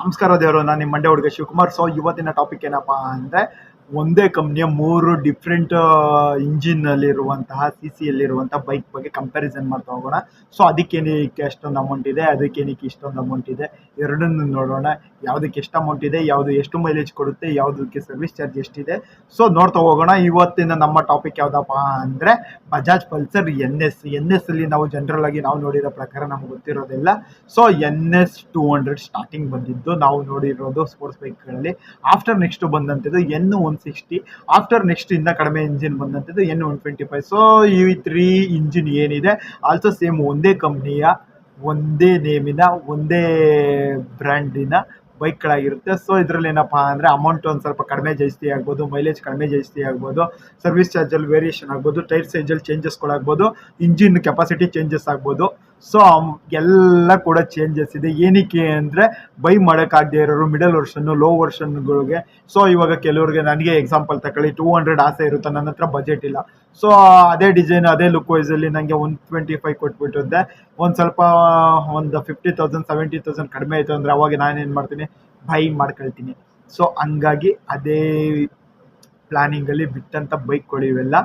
ನಮಸ್ಕಾರ ದೇವರು ನಾನು ನಿಮ್ಮ ಮಂಡ್ಯ ಹುಡುಗ ಶಿವಕುಮಾರ್. ಸೊ ಇವತ್ತಿನ ಟಾಪಿಕ್ ಏನಪ್ಪಾ ಅಂದರೆ ಒಂದೇ ಕಂಪ್ನಿಯ ಮೂರು ಡಿಫ್ರೆಂಟ್ ಇಂಜಿನ್ನಲ್ಲಿರುವಂತಹ ಸಿ ಸಿಯಲ್ಲಿರುವಂಥ ಬೈಕ್ ಬಗ್ಗೆ ಕಂಪ್ಯಾರಿಸನ್ ಮಾಡ್ತಾ ಹೋಗೋಣ. ಸೊ ಅದಕ್ಕೇನಕ್ಕೆ ಎಷ್ಟೊಂದು ಅಮೌಂಟ್ ಇದೆ, ಅದಕ್ಕೇನಕ್ಕೆ ಇಷ್ಟೊಂದು ಅಮೌಂಟ್ ಇದೆ, ಎರಡನ್ನೂ ನೋಡೋಣ. ಯಾವುದಕ್ಕೆ ಎಷ್ಟು ಅಮೌಂಟ್ ಇದೆ, ಯಾವುದು ಎಷ್ಟು ಮೈಲೇಜ್ ಕೊಡುತ್ತೆ, ಯಾವುದಕ್ಕೆ ಸರ್ವಿಸ್ ಚಾರ್ಜ್ ಎಷ್ಟಿದೆ. ಸೊ ನೋಡ್ತಾ ಹೋಗೋಣ. ಇವತ್ತಿನ ನಮ್ಮ ಟಾಪಿಕ್ ಯಾವುದಪ್ಪ ಅಂದರೆ Bajaj Pulsar N S N S ಅಲ್ಲಿ ನಾವು ಜನರಲ್ ಆಗಿ ನಾವು ನೋಡಿರೋ ಪ್ರಕಾರ ನಮ್ಗೆ ಗೊತ್ತಿರೋದಿಲ್ಲ. So N S two hundred starting ಬಂದಿದ್ದು. ನಾವು ನೋಡಿರೋದು ಸ್ಪೋರ್ಟ್ಸ್ ಬೈಕ್ಗಳಲ್ಲಿ after next ಬಂದಂಥದ್ದು N one sixty after next ಇಂದ ಕಡಿಮೆ engine ಬಂದಂಥದ್ದು N one twenty five so ಈ ತ್ರೀ ಇಂಜಿನ್ ಏನಿದೆ ಆಲ್ಸೋ ಸೇಮ್ ಒಂದೇ ಕಂಪ್ನಿಯ ಒಂದೇ ನೇಮಿನ ಒಂದೇ ಬ್ರ್ಯಾಂಡಿನ ಬೈಕ್ಗಳಾಗಿರುತ್ತೆ ಸೊ ಇದರಲ್ಲಿ ಏನಪ್ಪ ಅಂದರೆ ಅಮೌಂಟ್ ಒಂದು ಸ್ವಲ್ಪ ಕಡಿಮೆ ಜಾಸ್ತಿ ಆಗ್ಬೋದು ಮೈಲೇಜ್ ಕಡಿಮೆ ಜಾಸ್ತಿ ಆಗ್ಬೋದು ಸರ್ವಿಸ್ ಚಾರ್ಜಲ್ಲಿ ವೇರಿಯೇಷನ್ ಆಗ್ಬೋದು ಟೈರ್ ಸೈಜಲ್ಲಿ ಚೇಂಜಸ್ಗಳಾಗ್ಬೋದು ಇಂಜಿನ್ ಕೆಪಾಸಿಟಿ ಚೇಂಜಸ್ ಆಗ್ಬೋದು. ಸೊ ಎಲ್ಲ ಕೂಡ ಚೇಂಜಸ್ ಇದೆ. ಏನಕ್ಕೆ ಅಂದರೆ ಬೈ ಮಾಡೋಕ್ಕಾಗದೇ ಇರೋರು ಮಿಡಲ್ ವರ್ಷನ್ನು ಲೋ ವರ್ಷನ್ಗಳಿಗೆ ಸೊ ಇವಾಗ ಕೆಲವ್ರಿಗೆ ನನಗೆ ಎಕ್ಸಾಂಪಲ್ ತಗೊಳ್ಳಿ ಟೂ ಹಂಡ್ರೆಡ್ ಆಸೆ ಇರುತ್ತೆ? ನನ್ನ ಹತ್ರ ಬಜೆಟ್ ಇಲ್ಲ. ಸೊ ಅದೇ ಡಿಸೈನ್ ಅದೇ ಲುಕ್ ವೈಸಲ್ಲಿ ನನಗೆ ಒನ್ ಟ್ವೆಂಟಿ ಫೈವ್ ಕೊಟ್ಬಿಟ್ಟಿದ್ದೆ. ಒಂದು ಸ್ವಲ್ಪ, ಒಂದು ಫಿಫ್ಟಿ ತೌಸಂಡ್ ಸೆವೆಂಟಿ ತೌಸಂಡ್ ಕಡಿಮೆ ಆಯಿತು ಅಂದರೆ ಅವಾಗ ನಾನೇನು ಮಾಡ್ತೀನಿ? ಬೈ ಮಾಡ್ಕೊಳ್ತೀನಿ. ಸೊ ಹಂಗಾಗಿ ಅದೇ ಪ್ಲಾನಿಂಗಲ್ಲಿ ಬಿಟ್ಟಂಥ ಬೈಕ್ಗಳು ಇವೆಲ್ಲ.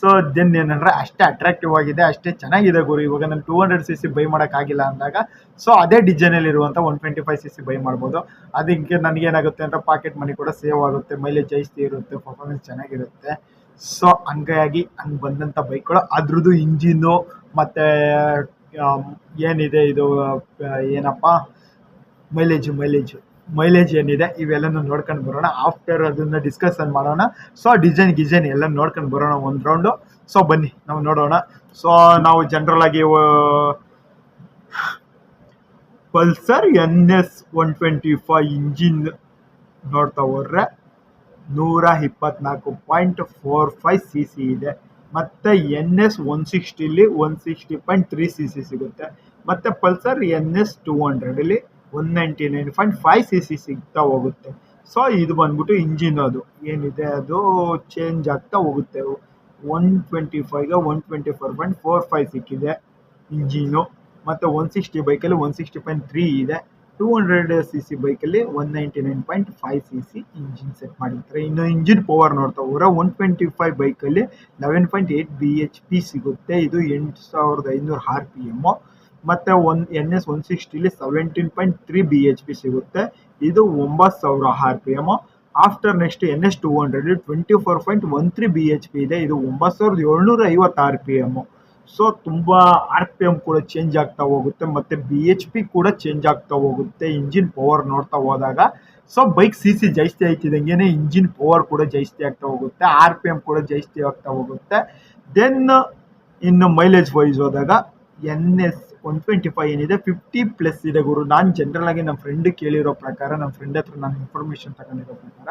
ಸೊ ದೆನ್ ಏನಂದರೆ ಅಷ್ಟೇ ಅಟ್ರಾಕ್ಟಿವ್ ಆಗಿದೆ, ಅಷ್ಟೇ ಚೆನ್ನಾಗಿದೆ ಗುರು. ಇವಾಗ ನಾನು two hundred C C buy ಮಾಡೋಕ್ಕಾಗಿಲ್ಲ ಅಂದಾಗ ಸೊ ಅದೇ ಡಿಸೈನಲ್ಲಿರುವಂಥ one twenty five C C buy ಮಾಡ್ಬೋದು. ಅದಕ್ಕೆ ನನಗೇನಾಗುತ್ತೆ ಅಂದರೆ ಪಾಕೆಟ್ ಮನಿ ಕೂಡ ಸೇವ್ ಆಗುತ್ತೆ ಮೈಲೇಜ್ ಜಾಸ್ತಿ ಇರುತ್ತೆ ಪರ್ಫಾರ್ಮೆನ್ಸ್ ಚೆನ್ನಾಗಿರುತ್ತೆ. ಸೊ ಹಂಗಾಗಿ ಹಂಗೆ ಬಂದಂಥ ಬೈಕ್ಗಳು. ಅದ್ರದ್ದು ಇಂಜಿನ್ನು ಮತ್ತು ಏನಿದೆ ಇದು ಏನಪ್ಪ? ಮೈಲೇಜು ಮೈಲೇಜು ಮೈಲೇಜ್ ಏನಿದೆ, ಇವೆಲ್ಲನೂ ನೋಡ್ಕೊಂಡು ಬರೋಣ. ಆಫ್ಟರ್ ಅದನ್ನು ಡಿಸ್ಕಷನ್ ಮಾಡೋಣ. ಸೊ ಡಿಸೈನ್ ಗಿಸೈನ್ ಎಲ್ಲ ನೋಡ್ಕೊಂಡು ಬರೋಣ ಒಂದು ರೌಂಡು ಸೊ ಬನ್ನಿ, ನಾವು ನೋಡೋಣ. ಸೊ ನಾವು ಜನರಲ್ ಆಗಿ Pulsar N S one twenty five engine ನೋಡ್ತಾ ಹೋದ್ರೆ ನೂರ ಇಪ್ಪತ್ನಾಲ್ಕು point four five C C ಇದೆ. ಮತ್ತು N S one ಸಿಕ್ಸ್ಟಿಲಿ one sixty point three C C ಸಿಗುತ್ತೆ. ಮತ್ತು Pulsar N S two ಹಂಡ್ರೆಡಲ್ಲಿ one ninety nine point five C C ಸಿಗ್ತಾ ಹೋಗುತ್ತೆ. ಸೊ ಇದು ಬಂದ್ಬಿಟ್ಟು ಇಂಜಿನ್ ಅದು. ಏನಿದೆ ಅದು? ಚೇಂಜ್ ಆಗ್ತಾ ಹೋಗುತ್ತೆ. One twenty ಫೈವ್ಗೆ one twenty four point four five ಸಿಕ್ಕಿದೆ ಇಂಜಿನು ಮತ್ತು ಒನ್ ಸಿಕ್ಸ್ಟಿ ಬೈಕಲ್ಲಿ ಒನ್ ಸಿಕ್ಸ್ಟಿ ಪಾಯಿಂಟ್ ತ್ರೀ ಇದೆ. ಟೂ ಹಂಡ್ರೆಡ್ ಸಿ ಸಿ ಬೈಕಲ್ಲಿ one ninety nine point five C C engine set ಮಾಡಿರ್ತಾರೆ. ಇನ್ನು ಇಂಜಿನ್ ಪವರ್ ನೋಡ್ತಾ ಹೋದ್ರೆ ಒನ್ ಟ್ವೆಂಟಿ ಫೈವ್ ಬೈಕಲ್ಲಿ eleven point eight B H P ಸಿಗುತ್ತೆ. ಇದು ಎಂಟು ಸಾವಿರದ ಐನೂರು ಆರ್ ಪಿ ಎಮ್ಮು ಮತ್ತು one N S one ಸಿಕ್ಸ್ಟಿಲಿ seventeen point three B H P ಸಿಗುತ್ತೆ. ಇದು ಒಂಬತ್ತು ಸಾವಿರ R P M after next N S two hundred twenty four point one three B H P ಇದೆ. ಇದು ಒಂಬತ್ತು ಸಾವಿರದ ಏಳ್ನೂರ ಐವತ್ತು ಆರ್ ಪಿ ಎಮ್ಮು ಸೊ ತುಂಬ ಆರ್ ಪಿ ಎಂ ಕೂಡ ಚೇಂಜ್ ಆಗ್ತಾ ಹೋಗುತ್ತೆ. ಮತ್ತು ಬಿ ಎಚ್ ಪಿ ಕೂಡ ಚೇಂಜ್ ಆಗ್ತಾ ಹೋಗುತ್ತೆ. ಇಂಜಿನ್ ಪವರ್ ನೋಡ್ತಾ ಹೋದಾಗ. ಸೊ ಬೈಕ್ ಸಿ ಸಿ ಜಾಸ್ತಿ ಆಯ್ತಿದಂಗೆ ಇಂಜಿನ್ ಪವರ್ ಕೂಡ ಜಾಸ್ತಿ ಆಗ್ತಾ ಹೋಗುತ್ತೆ. ಆರ್ ಪಿ ಎಂ ಕೂಡ ಜಾಸ್ತಿ ಆಗ್ತಾ ಹೋಗುತ್ತೆ. ದೆನ್ ಇನ್ನು ಮೈಲೇಜ್ ವೈಸ್ ಹೋದಾಗ N S one twenty five ಏನಿದೆ ಫಿಫ್ಟಿ ಪ್ಲಸ್ ಇದೆ ಗುರು. ನಾನು ಜನರಲ್ ಆಗಿ ನಮ್ಮ ಫ್ರೆಂಡ್ ಕೇಳಿರೋ ಪ್ರಕಾರ ನಮ್ಮ ಫ್ರೆಂಡ್ ಹತ್ರ ನಾನು ಇನ್ಫಾರ್ಮೇಷನ್ ತಗೊಂಡಿರೋ ಪ್ರಕಾರ,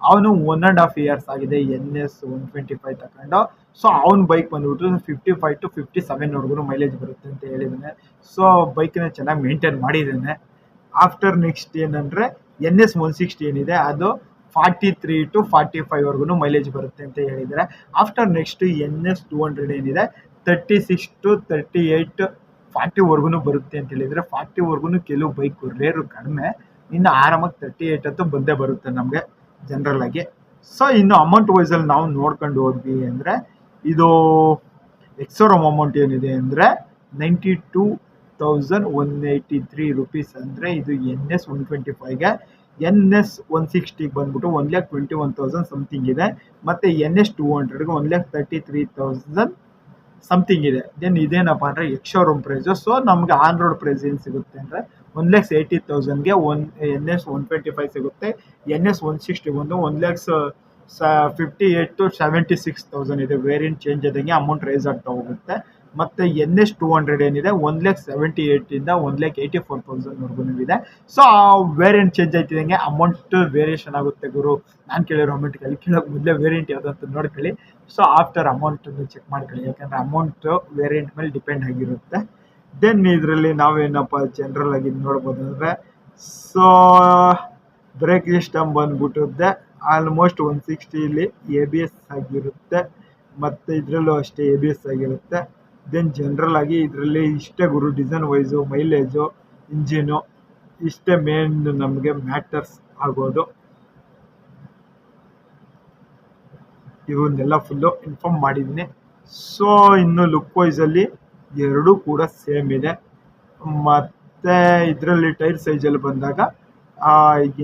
ಅವನು ಒನ್ ಆ್ಯಂಡ್ ಹಾಫ್ ಇಯರ್ಸ್ ಆಗಿದೆ N S one twenty five ತಗೊಂಡು. ಸೊ ಅವ್ನ ಬೈಕ್ ಬಂದ್ಬಿಟ್ಟು ಫಿಫ್ಟಿ ಫೈವ್ ಟು ಫಿಫ್ಟಿ ಸೆವೆನ್ವರೆಗೂ ಮೈಲೇಜ್ ಬರುತ್ತೆ ಅಂತ ಹೇಳಿದ್ದಾನೆ ಸೊ ಬೈಕ್ನ ಚೆನ್ನಾಗಿ ಮೇಂಟೈನ್ ಮಾಡಿದ್ದಾನೆ ಆಫ್ಟರ್ ನೆಕ್ಸ್ಟ್ ಏನಂದರೆ ಎನ್ ಎಸ್ ಒನ್ ಸಿಕ್ಸ್ಟಿ ಏನಿದೆ, ಅದು ಫಾರ್ಟಿ ತ್ರೀ ಟು ಫಾರ್ಟಿ ಫೈವ್ವರೆಗೂ ಮೈಲೇಜ್ ಬರುತ್ತೆ ಅಂತ ಹೇಳಿದ್ದಾರೆ after next N S two hundred ಏನಿದೆ thirty six to thirty eight ಫಾರ್ಟಿವರೆಗೂ ಬರುತ್ತೆ ಅಂತ ಹೇಳಿದರೆ ಫಾರ್ಟಿವರೆಗೂ ಕೆಲವು ಬೈಕ್ ರೇರು ಕಡಿಮೆ, ಇನ್ನು ಆರಾಮಾಗಿ ತರ್ಟಿ ಏಯ್ಟ್ ಅಂತೂ ಬಂದೇ ಬರುತ್ತೆ ನಮಗೆ ಜನರಲ್ ಆಗಿ. ಸೊ ಇನ್ನು ಅಮೌಂಟ್ ವೈಸಲ್ಲಿ ನಾವು ನೋಡ್ಕೊಂಡು ಹೋದ್ವಿ ಅಂದರೆ ಇದು ಎಕ್ಸೋರಮ್ ಅಮೌಂಟ್ ಏನಿದೆ ಅಂದರೆ ninety two thousand one eighty three rupees ಅಂದರೆ ಇದು ಎನ್ ಎಸ್ ಒನ್ ಟ್ವೆಂಟಿ ಫೈವ್ಗೆ ಎನ್ ಎಸ್ ಒನ್ ಸಿಕ್ಸ್ಟಿಗೆ ಬಂದ್ಬಿಟ್ಟು one lakh twenty one thousand something ಇದೆ. ಮತ್ತು N S two ಹಂಡ್ರೆಡ್ಗೆ one lakh thirty three thousand something ಇದೆ. ದೆನ್ ಇದೇನಪ್ಪ ಅಂದರೆ ಎಕ್ಶೋರೂಮ್ ಪ್ರೈಸು ಸೊ ನಮಗೆ ಆನ್ ರೋಡ್ ಪ್ರೈಸ್ ಏನು ಸಿಗುತ್ತೆ ಅಂದರೆ one lakhs eighty ತೌಸಂಡ್ಗೆ one N S one twenty five ಸಿಗುತ್ತೆ. ಎನ್ ಎಸ್ ಒನ್ ಸಿಕ್ಸ್ಟಿ ಒಂದು ಒನ್ ಲ್ಯಾಕ್ಸ್ ಸ fifty eight to seventy six thousand ಇದೆ. ವೇರಿಯಂಟ್ ಚೇಂಜ್ ಆದಂಗೆ ಅಮೌಂಟ್ ರೈಸ್ ಆಗ್ತಾ ಹೋಗುತ್ತೆ. ಮತ್ತು ಎನ್ ಎಸ್ ಟೂ ಹಂಡ್ರೆಡ್ ಏನಿದೆ ಒನ್ ಲ್ಯಾಕ್ ಸೆವೆಂಟಿ ಏಯ್ಟಿಂದ ಒನ್ ಲ್ಯಾಕ್ ಏಯ್ಟಿ ಫೋರ್ ತೌಸಂಡ್ವರೆಗೂ ಇದೆ ಸೊ ಆ ವೇರಿಯಂಟ್ ಚೇಂಜ್ ಆಯ್ತಿದಂಗೆ ಅಮೌಂಟ್ ವೇರಿಯೇಷನ್ ಆಗುತ್ತೆ ಗುರು. ನಾನು ಕೇಳಿರೋ ಅಮೌಂಟ್ ಕೇಳಿ, ಕೇಳೋಕೆ ಮೊದಲೇ ವೇರಿಯಂಟ್ ಯಾವುದು ಅಂತ ನೋಡ್ಕೊಳ್ಳಿ ಸೊ ಆಫ್ಟರ್ ಅಮೌಂಟನ್ನು ಚೆಕ್ ಮಾಡ್ಕೊಳ್ಳಿ, ಯಾಕಂದರೆ ಅಮೌಂಟ್ ವೇರಿಯಂಟ್ ಮೇಲೆ ಡಿಪೆಂಡ್ ಆಗಿರುತ್ತೆ. ದೆನ್ ಇದರಲ್ಲಿ ನಾವೇನಪ್ಪ ಜನರಲ್ ಆಗಿ ನೋಡ್ಬೋದು ಅಂದರೆ ಸೊ ಬ್ರೇಕ್ ಸಿಸ್ಟಮ್ ಬಂದ್ಬಿಟ್ಟಿದ್ದೆ ಆಲ್ಮೋಸ್ಟ್ ಒನ್ ಸಿಕ್ಸ್ಟಿಲಿ ಎ ಬಿ ಎಸ್ ಆಗಿರುತ್ತೆ. ಮತ್ತು ಇದರಲ್ಲೂ ಅಷ್ಟೇ ಎ ಬಿ ಎಸ್ ಆಗಿರುತ್ತೆ. ದೆನ್ ಜನರಲ್ ಆಗಿ ಇದರಲ್ಲಿ ಇಷ್ಟೇ ಗುರು ಡಿಸೈನ್ ವೈಸು ಮೈಲೇಜು ಇಂಜಿನು ಇಷ್ಟೇ ಮೇನ್ ನಮಗೆ ಮ್ಯಾಟರ್ಸ್ ಆಗೋದು. ಇವನ್ನೆಲ್ಲ ಫುಲ್ಲು ಇನ್ಫಾರ್ಮ್ ಮಾಡಿದ್ದೀನಿ ಸೊ ಇನ್ನು ಲುಕ್ ವೈಸಲ್ಲಿ ಎರಡೂ ಕೂಡ ಸೇಮ್ ಇದೆ. ಮತ್ತು ಇದರಲ್ಲಿ ಟೈರ್ ಸೈಜಲ್ಲಿ ಬಂದಾಗ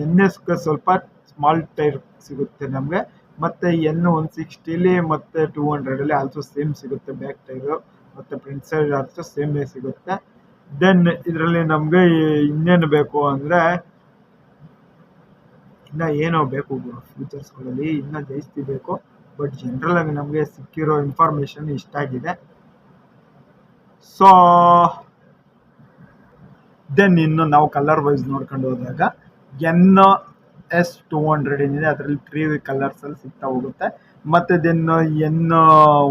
ಎನ್ ಎಸ್ಗೆ ಸ್ವಲ್ಪ ಸ್ಮಾಲ್ ಟೈರ್ ಸಿಗುತ್ತೆ ನಮಗೆ. ಮತ್ತು ಎನ್ ಒನ್ ಸಿಕ್ಸ್ಟಿಲಿ ಮತ್ತು ಟೂ ಹಂಡ್ರೆಡಲ್ಲಿ ಆಲ್ಸೋ ಸೇಮ್ ಸಿಗುತ್ತೆ ಬ್ಯಾಕ್ ಟೈರು ಮತ್ತು ಸೈಜ್ ಆಲ್ಸೋ ಸೇಮೇ ಸಿಗುತ್ತೆ. ದೆನ್ ಇದರಲ್ಲಿ ನಮಗೆ ಇನ್ನೇನು ಬೇಕು ಅಂದರೆ ಇನ್ನು ಏನೋ ಬೇಕು ಫ್ಯೂಚರ್ಸ್ಗಳಲ್ಲಿ ಇನ್ನೂ ಜಾಸ್ತಿ ಬೇಕು. ಬಟ್ ಜನರಲ್ ನಮಗೆ ಸಿಕ್ಕಿರೋ ಇನ್ಫಾರ್ಮೇಷನ್ ಇಷ್ಟ ಆಗಿದೆ. ಸೊ ದೆನ್ ಇನ್ನು ನಾವು ಕಲರ್ ವೈಸ್ ನೋಡ್ಕೊಂಡು ಹೋದಾಗ ಎನ್ ಎಸ್ ಟೂ ಹಂಡ್ರೆಡ್ ಏನಿದೆ, ಅದರಲ್ಲಿ ತ್ರೀ ಕಲರ್ಸಲ್ಲಿ ಸಿಗ್ತಾ ಹೋಗುತ್ತೆ. ಮತ್ತು ದೆನ್ ಎನ್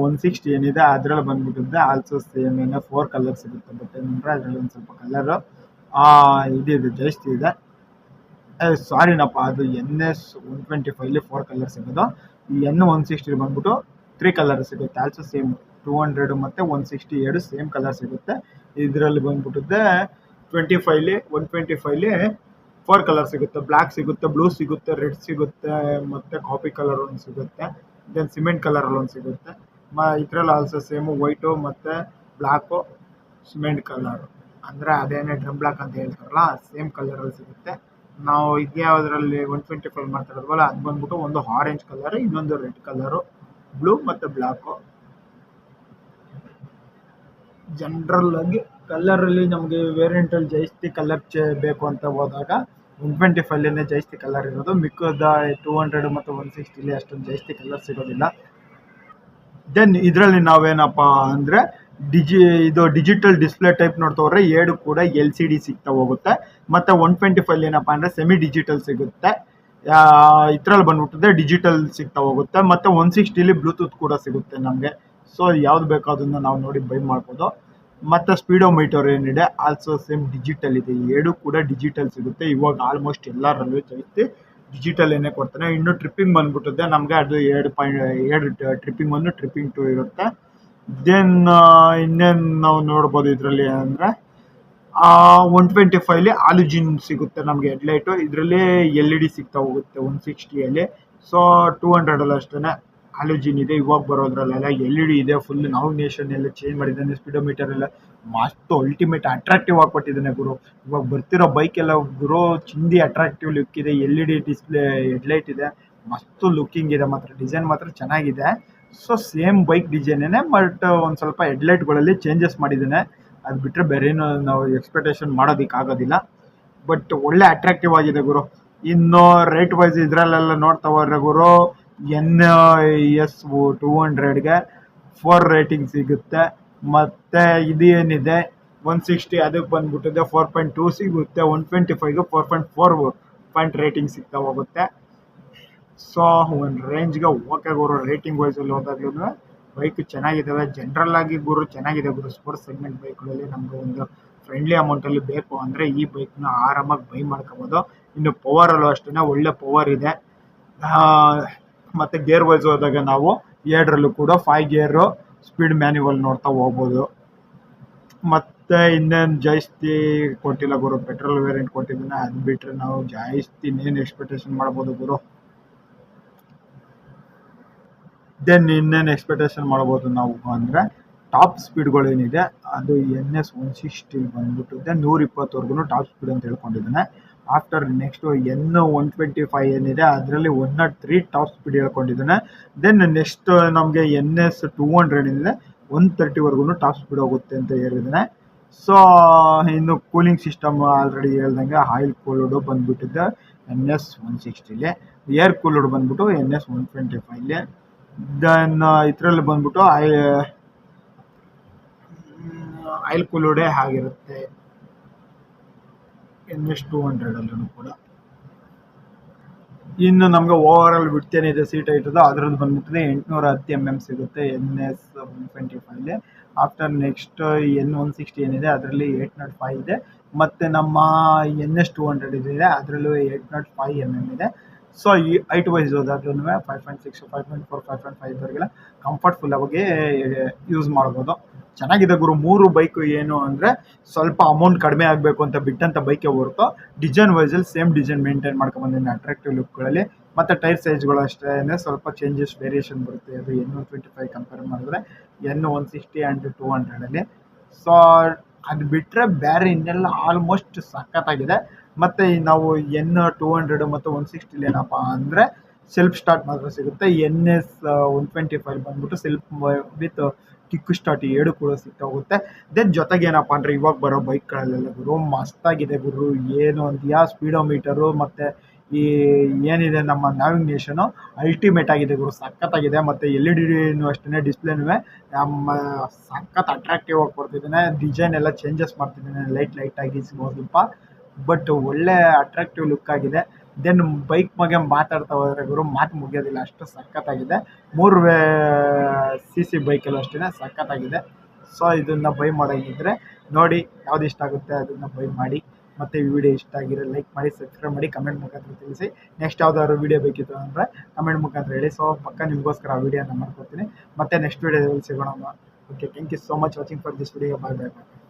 ಒನ್ ಸಿಕ್ಸ್ಟಿ ಏನಿದೆ, ಅದರಲ್ಲಿ ಬಂದ್ಬಿಟ್ಟಿದೆ ಆಲ್ಸೋ ಸೇಮ್ ಏನೋ ಫೋರ್ ಕಲರ್ ಸಿಗುತ್ತೆ ಬಟ್ ಏನಂದರೆ ಅದರಲ್ಲಿ ಒಂದು ಸ್ವಲ್ಪ ಕಲರು ಇದಿದೆ ಜಾಸ್ತಿ ಇದೆ. ಸಾರಿನಪ್ಪ ಅದು ಎನ್ ಎಸ್ ಒನ್ ಟ್ವೆಂಟಿ ಫೈವ್ಲಿ ಫೋರ್ ಕಲರ್ ಸಿಗೋದು. ಈ ಎನ್ ಒನ್ ಸಿಕ್ಸ್ಟಿ ಬಂದ್ಬಿಟ್ಟು ತ್ರೀ ಕಲರ್ ಸಿಗುತ್ತೆ. ಆಲ್ಸೋ ಸೇಮ್ ಟೂ ಹಂಡ್ರೆಡ್ ಮತ್ತು ಒನ್ ಸಿಕ್ಸ್ಟಿ ಎರಡು ಸೇಮ್ ಕಲರ್ ಸಿಗುತ್ತೆ. ಇದರಲ್ಲಿ ಬಂದ್ಬಿಟ್ಟಿದ್ದೆ ಟ್ವೆಂಟಿ ಫೈವ್ಲಿ ಒನ್ ಟ್ವೆಂಟಿ ಫೈವ್ಲಿ ಫೋರ್ ಕಲರ್ ಸಿಗುತ್ತೆ ಬ್ಲ್ಯಾಕ್ ಸಿಗುತ್ತೆ ಬ್ಲೂ ಸಿಗುತ್ತೆ ರೆಡ್ ಸಿಗುತ್ತೆ, ಮತ್ತು ಕಾಫಿ ಕಲರ್ ಒಂದು ಸಿಗುತ್ತೆ ದೆನ್ ಸಿಮೆಂಟ್ ಕಲರಲ್ಲಿ ಒಂದು ಸಿಗುತ್ತೆ. ಮ, ಇದರಲ್ಲಿ ಆಲ್ಸೋ ಸೇಮು ವೈಟು ಮತ್ತು ಬ್ಲ್ಯಾಕು ಸಿಮೆಂಟ್ ಕಲರು ಅಂದರೆ ಅದೇನೇ ಡ್ರಮ್ ಬ್ಲ್ಯಾಕ್ ಅಂತ ಹೇಳ್ತಾರಲ್ಲ ಸೇಮ್ ಕಲರಲ್ಲಿ ಸಿಗುತ್ತೆ. ನಾವು ಇದ್ಯಾವುದರಲ್ಲಿ ಒನ್ ಟ್ವೆಂಟಿ ಫೈವ್ ಮಾತಾಡೋದ್ವಲ್ಲ ಅದು ಬಂದ್ಬಿಟ್ಟು ಒಂದು ಆರೆಂಜ್ ಕಲರ್ ಇನ್ನೊಂದು ರೆಡ್ ಕಲರು ಬ್ಲೂ ಮತ್ತು ಬ್ಲ್ಯಾಕು ಜನರಲ್ ಆಗಿ ಕಲರಲ್ಲಿ ನಮಗೆ ವೇರಿಯಂಟಲ್ಲಿ ಜಾಸ್ತಿ ಕಲರ್ ಚೇ ಬೇಕು ಅಂತ ಹೋದಾಗ ಒನ್ ಟ್ವೆಂಟಿ ಫೈವ್ಲೇ ಜಾಸ್ತಿ ಕಲರ್ ಇರೋದು. ಮಿಕ್ಕದ ಟೂ ಹಂಡ್ರೆಡ್ ಮತ್ತು ಒನ್ ಸಿಕ್ಸ್ಟಿಲಿ ಅಷ್ಟೊಂದು ಜಾಸ್ತಿ ಕಲರ್ ಸಿಗೋದಿಲ್ಲ. ದೆನ್ ಇದರಲ್ಲಿ ನಾವೇನಪ್ಪ ಅಂದರೆ ಡಿಜಿ ಇದು ಡಿಜಿಟಲ್ ಡಿಸ್ಪ್ಲೇ ಟೈಪ್ ನೋಡ್ತಾ ಹೋದ್ರೆ ಎರಡು ಕೂಡ ಎಲ್ ಸಿ ಡಿ ಸಿಗ್ತಾ ಹೋಗುತ್ತೆ. ಮತ್ತು ಒನ್ ಟ್ವೆಂಟಿ ಫೈವ್ ಏನಪ್ಪ ಅಂದರೆ ಸೆಮಿ ಡಿಜಿಟಲ್ ಸಿಗುತ್ತೆ. ಇದರಲ್ಲಿ ಬಂದ್ಬಿಟ್ಟಿದೆ ಡಿಜಿಟಲ್ ಸಿಗ್ತಾ ಹೋಗುತ್ತೆ. ಮತ್ತು ಒನ್ ಸಿಕ್ಸ್ಟಿಲಿ ಬ್ಲೂಟೂತ್ ಕೂಡ ಸಿಗುತ್ತೆ ನಮಗೆ. ಸೊ ಯಾವ್ದು ಬೇಕೋ ಅದನ್ನು ನಾವು ನೋಡಿ ಬೈ ಮಾಡ್ಬೋದು. ಮತ್ತು ಸ್ಪೀಡೋಮೀಟರ್ ಏನಿದೆ ಆಲ್ಸೋ ಸೇಮ್ ಡಿಜಿಟಲ್ ಇದೆ. ಎರಡು ಕೂಡ ಡಿಜಿಟಲ್ ಸಿಗುತ್ತೆ. ಇವಾಗ ಆಲ್ಮೋಸ್ಟ್ ಎಲ್ಲರಲ್ಲೂ ಜಾಸ್ತಿ ಡಿಜಿಟಲ್ ಏನೇ ಕೊಡ್ತಾನೆ. ಇನ್ನು ಟ್ರಿಪ್ಪಿಂಗ್ ಬಂದ್ಬಿಟ್ಟಿದೆ. ನಮಗೆ ಅದು ಎರಡು ಪಾಯಿಂಟ್ ಎರಡು ಟ್ರಿಪ್ಪಿಂಗ್ ಒಂದು ಟ್ರಿಪ್ಪಿಂಗ್ ಟು ಇರುತ್ತೆ. ದೆನ್ ಇನ್ನೇನು ನಾವು ನೋಡ್ಬೋದು ಇದರಲ್ಲಿ ಅಂದರೆ ಒನ್ ಟ್ವೆಂಟಿ ಫೈವ್ಲಿ ಆಲುಜಿನ್ ಸಿಗುತ್ತೆ ನಮಗೆ ಹೆಡ್ಲೈಟು ಇದರಲ್ಲಿ ಎಲ್ ಇ ಡಿ ಸಿಗ್ತಾ ಹೋಗುತ್ತೆ ಒನ್ ಸಿಕ್ಸ್ಟಿಯಲ್ಲಿ ಸೊ ಟೂ ಹಂಡ್ರೆಡಲ್ಲಿ ಅಷ್ಟೇ ಆಲುಜಿನ್ ಇದೆ, ಇವಾಗ ಬರೋದ್ರಲ್ಲೆಲ್ಲ ಎಲ್ ಇ ಡಿ ಇದೆ ಫುಲ್ ನಾವಿನೇಷನ್ ಎಲ್ಲ ಚೇಂಜ್ ಮಾಡಿದ್ದಾನೆ ಸ್ಪೀಡೋಮೀಟರ್ ಎಲ್ಲ. ಮಸ್ತ್ ಅಲ್ಟಿಮೇಟ್ ಅಟ್ರಾಕ್ಟಿವ್ ಆಗಿ ಕೊಟ್ಟಿದ್ದಾನೆ ಗುರು. ಇವಾಗ ಬರ್ತಿರೋ ಬೈಕ್ ಎಲ್ಲ ಗುರು, ಚಿಂದಿ ಅಟ್ರಾಕ್ಟಿವ್ ಲುಕ್ ಇದೆ L E D display headlight ಇದೆ. ಮಸ್ತ್ ಲುಕ್ಕಿಂಗ್ ಇದೆ ಮಾತ್ರ ಡಿಸೈನ್ ಮಾತ್ರ ಚೆನ್ನಾಗಿದೆ. ಸೊ ಸೇಮ್ ಬೈಕ್ ಡಿಸೈನೇ ಬಟ್ ಒಂದು ಸ್ವಲ್ಪ ಹೆಡ್ಲೈಟ್ಗಳಲ್ಲಿ ಚೇಂಜಸ್ ಮಾಡಿದ್ದಾನೆ. ಅದು ಬಿಟ್ಟರೆ ಬೇರೇನು ನಾವು ಎಕ್ಸ್ಪೆಕ್ಟೇಷನ್ ಮಾಡೋದಕ್ಕಾಗೋದಿಲ್ಲ ಬಟ್ ಒಳ್ಳೆ ಅಟ್ರಾಕ್ಟಿವ್ ಆಗಿದೆ ಗುರು. ಇನ್ನು ರೇಟ್ ವೈಸ್ ಇದರಲ್ಲೆಲ್ಲ ನೋಡ್ತಾ ಹೋದ್ರೆ ಗುರು ಎನ್ ಎಸ್ ಟೂ ಹಂಡ್ರೆಡ್ಗೆ ಫೋರ್ ರೇಟಿಂಗ್ ಸಿಗುತ್ತೆ. ಮತ್ತು ಇದು ಏನಿದೆ ಒನ್ ಸಿಕ್ಸ್ಟಿ ಅದಕ್ಕೆ ಬಂದ್ಬಿಟ್ಟಿದೆ. ಫೋರ್ ಪಾಯಿಂಟ್ ಟೂ ಸಿಗುತ್ತೆ. One twenty ಫೈವ್ಗೆ four point four point rating ಸಿಗ್ತಾ ಹೋಗುತ್ತೆ. ಸೊ ಒಂದು ರೇಂಜ್ಗೆ ಓಕೆ ಗುರು. ರೇಟಿಂಗ್ ವೈಸಲ್ಲಿ ಹೋದಾಗ್ಲೂ ಬೈಕ್ ಚೆನ್ನಾಗಿದ್ದಾವೆ ಜನರಲ್ ಆಗಿ ಗುರು, ಚೆನ್ನಾಗಿದೆ ಗುರು. ಸ್ಪೋರ್ಟ್ಸ್ ಸೆಗ್ಮೆಂಟ್ ಬೈಕ್ಗಳಲ್ಲಿ ನಮಗೆ ಒಂದು ಫ್ರೆಂಡ್ಲಿ ಅಮೌಂಟಲ್ಲಿ ಬೇಕು ಅಂದರೆ ಈ ಬೈಕ್ನ ಆರಾಮಾಗಿ ಬೈ ಮಾಡ್ಕೋಬೋದು. ಇನ್ನು ಪವರಲ್ಲೂ ಅಷ್ಟೇ ಒಳ್ಳೆ ಪವರ್ ಇದೆ. ಮತ್ತು ಗೇರ್ ವೈಸ್ ಹೋದಾಗ ನಾವು ಎರಡರಲ್ಲೂ ಕೂಡ ಫೈವ್ ಗೇರು ಸ್ಪೀಡ್ ಮ್ಯಾನ್ಯುವಲ್ ನೋಡ್ತಾ ಹೋಗ್ಬೋದು. ಮತ್ತು ಇನ್ನೇನು ಜಾಸ್ತಿ ಕೊಟ್ಟಿಲ್ಲ ಗುರು ಪೆಟ್ರೋಲ್ ವೇರಿಯಂಟ್ ಕೊಟ್ಟಿದ್ದೀನಿ, ಅದು ಬಿಟ್ಟರೆ ನಾವು ಜಾಸ್ತಿ ಇನ್ನೇನು ಎಕ್ಸ್ಪೆಕ್ಟೇಷನ್ ಮಾಡ್ಬೋದು ಗುರು. ದೆನ್ ಇನ್ನೇನು ಎಕ್ಸ್ಪೆಕ್ಟೇಷನ್ ಮಾಡ್ಬೋದು ನಾವು ಅಂದರೆ ಟಾಪ್ ಸ್ಪೀಡ್ಗಳೇನಿದೆ ಅದು ಎನ್ ಎಸ್ ಒನ್ ಸಿಕ್ಸ್ಟಿ ಬಂದ್ಬಿಟ್ಟಿದೆ ನೂರ ಇಪ್ಪತ್ತವರೆಗೂ ಟಾಪ್ ಸ್ಪೀಡ್ ಅಂತ ಹೇಳ್ಕೊಂಡಿದ್ದಾನೆ. After next N one twenty five ಏನಿದೆ, ಅದರಲ್ಲಿ one nought three top speed ಹೇಳ್ಕೊಂಡಿದ್ದಾನೆ. Then next ನಮಗೆ ಎನ್ ಎಸ್ ಟೂ ಹಂಡ್ರೆಡ್ ಏನಿದೆ ಒನ್ ತರ್ಟಿವರೆಗೂ ಟಾಪ್ ಸ್ಪೀಡ್ ಹೋಗುತ್ತೆ ಅಂತ ಹೇಳಿದ್ದಾನೆ. ಸೊ ಇನ್ನು ಕೂಲಿಂಗ್ ಸಿಸ್ಟಮ್ ಆಲ್ರೆಡಿ ಹೇಳ್ದಂಗೆ ಆಯಿಲ್ ಕೂಲೋಡು ಬಂದುಬಿಟ್ಟಿದ್ದೆ ಎನ್ ಎಸ್ ಒನ್ ಸಿಕ್ಸ್ಟಿಲಿ ಏರ್ ಕೂಲೋಡ್ ಬಂದ್ಬಿಟ್ಟು ಎನ್ ಎಸ್ ಒನ್ ಟ್ವೆಂಟಿ ಫೈವ್ಲಿ ದೆನ್ ಇದರಲ್ಲಿ ಬಂದ್ಬಿಟ್ಟು ಐ ಆಯಿಲ್ ಕೂಲೋಡೇ ಆಗಿರುತ್ತೆ ಎನ್ ಎಸ್ ಟೂ ಹಂಡ್ರೆಡಲ್ಲೂ ಕೂಡ. ಇನ್ನು ನಮಗೆ ಓವರ್ ಆಲ್ ಏನಿದೆ ಸೀಟ್ ಐಟದ ಅದ್ರದ್ದು ಬಂದ್ಬಿಟ್ಟಿದೆ ಎಂಟುನೂರ ಹತ್ತು ಎಂ ಎಂ ಸಿಗುತ್ತೆ N S one twenty ಫೈವ್ಲಿ after next N one sixty ಏನಿದೆ, ಅದರಲ್ಲಿ ಏಯ್ಟ್ ನಾಟ್ ಫೈವ್ ಇದೆ. ಮತ್ತು ನಮ್ಮ ಎನ್ ಎಸ್ ಟೂ ಹಂಡ್ರೆಡ್ ಇದೆ, ಅದರಲ್ಲೂ eight nought five M M ಇದೆ. ಸೊ ಈ height wise ಹೋದಾದ್ರೂ five point six five point four five point ಫೈವ್ವರೆಗೆಲ್ಲ ಕಂಫರ್ಟ್ಫುಲ್ ಆಗಿ ಯೂಸ್ ಮಾಡ್ಬೋದು. ಚೆನ್ನಾಗಿದೆ ಗುರು, ಮೂರು ಬೈಕು ಏನು ಅಂದರೆ ಸ್ವಲ್ಪ ಅಮೌಂಟ್ ಕಡಿಮೆ ಆಗಬೇಕು ಅಂತ ಬಿಟ್ಟಂಥ ಬೈಕೇ ಹೊರತು ಡಿಸೈನ್ ವೈಸಲ್ಲಿ ಸೇಮ್ ಡಿಸೈನ್ ಮೇಂಟೈನ್ ಮಾಡ್ಕೊಂಬಂದಿದ್ದೀನಿ ಅಟ್ರಾಕ್ಟಿವ್ ಲುಕ್ಗಳಲ್ಲಿ ಮತ್ತು ಟೈರ್ ಸೈಜ್ಗಳು ಅಷ್ಟೇ ಸ್ವಲ್ಪ ಚೇಂಜಸ್ ವೇರಿಯೇಷನ್ ಬರುತ್ತೆ. ಅದು N one twenty five compare ಮಾಡಿದ್ರೆ N one sixty and two ಹಂಡ್ರೆಡಲ್ಲಿ so ಅದು ಬಿಟ್ಟರೆ ಬೇರೆ ಇನ್ನೆಲ್ಲ ಆಲ್ಮೋಸ್ಟ್ ಸಖತ್ತಾಗಿದೆ. ಮತ್ತು ನಾವು ಎನ್ ಟೂ ಹಂಡ್ರೆಡು ಮತ್ತು ಒನ್ ಸಿಕ್ಸ್ಟಿಲಿ ಏನಪ್ಪ ಅಂದರೆ ಸೆಲ್ಫ್ ಸ್ಟಾರ್ಟ್ ಮಾತ್ರ ಸಿಗುತ್ತೆ. N S one twenty five ಬಂದ್ಬಿಟ್ಟು ಸೆಲ್ಫ್ ವಿತ್ ಕಿಕ್ ಸ್ಟಾರ್ಟ್ ಎರಡು ಕೂಡ ಸಿಗ್ತಾ ಹೋಗುತ್ತೆ. ದೆನ್ ಜೊತೆಗೆ ಏನಪ್ಪ ಅಂದರೆ ಇವಾಗ ಬರೋ ಬೈಕ್ಗಳಲ್ಲೆಲ್ಲ ಗುರು ಮಸ್ತಾಗಿದೆ ಗುರು. ಏನು ಅಂತೀಯಾ ಸ್ಪೀಡೋಮೀಟರು ಮತ್ತು ಈ ಏನಿದೆ ನಮ್ಮ ನ್ಯಾವಿಗೇಷನು ಅಲ್ಟಿಮೇಟ್ ಆಗಿದೆ ಗುರು. ಸಖತ್ತಾಗಿದೆ ಮತ್ತು ಎಲ್ ಇ ಡಿನೂ ಅಷ್ಟೇ ಡಿಸ್ಪ್ಲೇನೂ ನಮ್ಮ ಸಖತ್ ಅಟ್ರಾಕ್ಟಿವ್ ಆಗಿ ಕೊಡ್ತಿದ್ದಾನೆ ಡಿಸೈನ್ ಎಲ್ಲ ಚೇಂಜಸ್ ಮಾಡ್ತಿದ್ದಾನೆ. ಲೈಟ್ ಲೈಟಾಗಿ ಸ್ವಲ್ಪ ಬಟ್ ಒಳ್ಳೆ ಅಟ್ರಾಕ್ಟಿವ್ ಲುಕ್ ಆಗಿದೆ. ದೆನ್ ಬೈಕ್ ಬಗ್ಗೆ ಮಾತಾಡ್ತಾ ಹೋದ್ರೆ ಗುರು, ಮಾತು ಮುಗಿಯೋದಿಲ್ಲ, ಅಷ್ಟು ಸಖತ್ತಾಗಿದೆ. ಮೂರು ವೇ ಸಿ ಸಿ ಬೈಕಲ್ಲೂ ಅಷ್ಟೇ ಸಖತ್ತಾಗಿದೆ. ಸೊ ಇದನ್ನು ಬೈ ಮಾಡೋಂಗಿದ್ರೆ ನೋಡಿ ಯಾವ್ದು ಇಷ್ಟ ಆಗುತ್ತೆ ಅದನ್ನು ಬೈ ಮಾಡಿ. ಮತ್ತು ಈ ವಿಡಿಯೋ ಇಷ್ಟ ಆಗಿರೋ ಲೈಕ್ ಮಾಡಿ ಸಬ್ಸ್ಕ್ರೈಬ್ ಮಾಡಿ ಕಮೆಂಟ್ ಮುಖಾಂತರ ತಿಳಿಸಿ. ನೆಕ್ಸ್ಟ್ ಯಾವ್ದಾದ್ರು ವಿಡಿಯೋ ಬೇಕಿತ್ತು ಅಂದರೆ ಕಮೆಂಟ್ ಮುಖಾಂತರ ಹೇಳಿ. ಸೊ ಪಕ್ಕ ನಿಮಗೋಸ್ಕರ ಆ ವಿಡಿಯೋನ ಮಾಡ್ಕೊಡ್ತೀನಿ. ಮತ್ತೆ ನೆಕ್ಸ್ಟ್ ವಿಡಿಯೋದಲ್ಲಿ ಸಿಗೋಣ okay thank you so much watching for this video bye bye bye